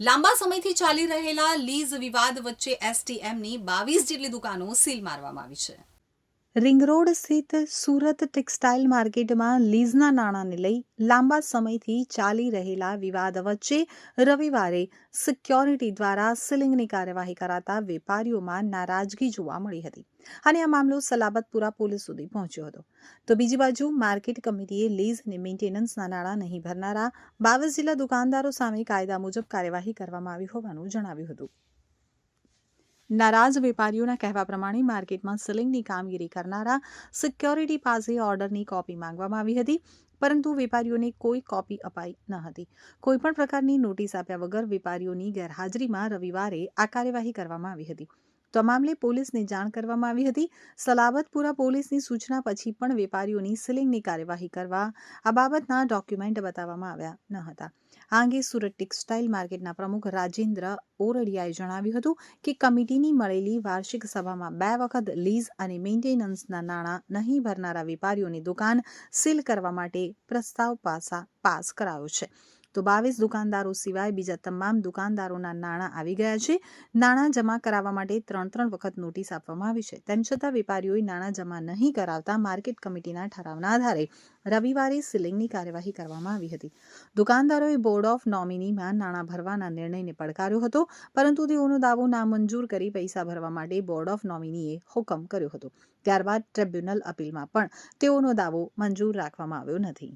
લાંબા સમયથી ચાલી રહેલા લીઝ વિવાદ વચ્ચે એસટીએમની બાવીસ જેટલી દુકાનો સીલ મારવામાં આવી છે. રિંગ રોડ સ્થિત સુરત ટેક્સટાઇલ માર્કેટમાં લીઝના નાણાંને લઈ લાંબા સમયથી ચાલી રહેલા વિવાદ વચ્ચે રવિવારે સિક્યોરિટી દ્વારા સીલિંગની કાર્યવાહી કરાતા વેપારીઓમાં નારાજગી જોવા મળી હતી અને આ મામલો સલાબતપુરા પોલીસ સુધી પહોંચ્યો હતો. તો બીજી બાજુ માર્કેટ કમિટીએ લીઝ અને મેન્ટેનન્સના નાણાં નહીં ભરનારા બાવીસ જિલ્લા દુકાનદારો સામે કાયદા મુજબ કાર્યવાહી કરવામાં આવી હોવાનું જણાવ્યું હતું. નારાજ વેપારીઓના કહેવા પ્રમાણે માર્કેટમાં સિલિંગની કામગીરી કરનારા સિક્યોરિટી પાસે ઓર્ડરની કોપી માંગવામાં આવી હતી, પરંતુ વેપારીઓને કોઈ કોપી અપાઈ ન હતી. કોઈપણ પ્રકારની નોટિસ આપ્યા વગર વેપારીઓની ગેરહાજરીમાં રવિવારે આ કાર્યવાહી કરવામાં આવી હતી. તો મામલે પોલીસને જાણ કરવામાં આવી હતી. સલાબતપુરા પોલીસની સૂચના પછી પણ વેપારીઓની સીલિંગની કાર્યવાહી કરવા આ બાબતના ડોક્યુમેન્ટ બતાવવામાં આવ્યા ન હતા. આ અંગે સુરત ટેક્સટાઇલ માર્કેટના પ્રમુખ રાજેન્દ્ર ઓરડિયાએ જણાવ્યું હતું કે કમિટીની મળેલી વાર્ષિક સભામાં બે વખત લીઝ અને મેન્ટેનન્સના નાણાં નહીં ભરનારા વેપારીઓની દુકાન સીલ કરવા માટે પ્રસ્તાવ પાસા પાસ કરાયો છે. તો બાવીસ દુકાનદારો સિવાય બીજા તમામ દુકાનદારોના નાણાં આવી ગયા છે. નાણાં જમા કરાવવા માટે ત્રણ ત્રણ વખત નોટિસ આપવામાં આવી છે. તેમ છતાં વેપારીઓએ નાણાં જમા નહીં કરાવતા માર્કેટ કમિટીના ઠરાવના આધારે રવિવારે સીલિંગની કાર્યવાહી કરવામાં આવી હતી. દુકાનદારોએ બોર્ડ ઓફ નોમિનીમાં નાણાં ભરવાના નિર્ણયને પડકાર્યો હતો, પરંતુ તેઓનો દાવો નામંજૂર કરી પૈસા ભરવા માટે બોર્ડ ઓફ નોમિનીએ હુકમ કર્યો હતો. ત્યારબાદ ટ્રિબ્યુનલ અપીલમાં પણ તેઓનો દાવો મંજૂર રાખવામાં આવ્યો નથી.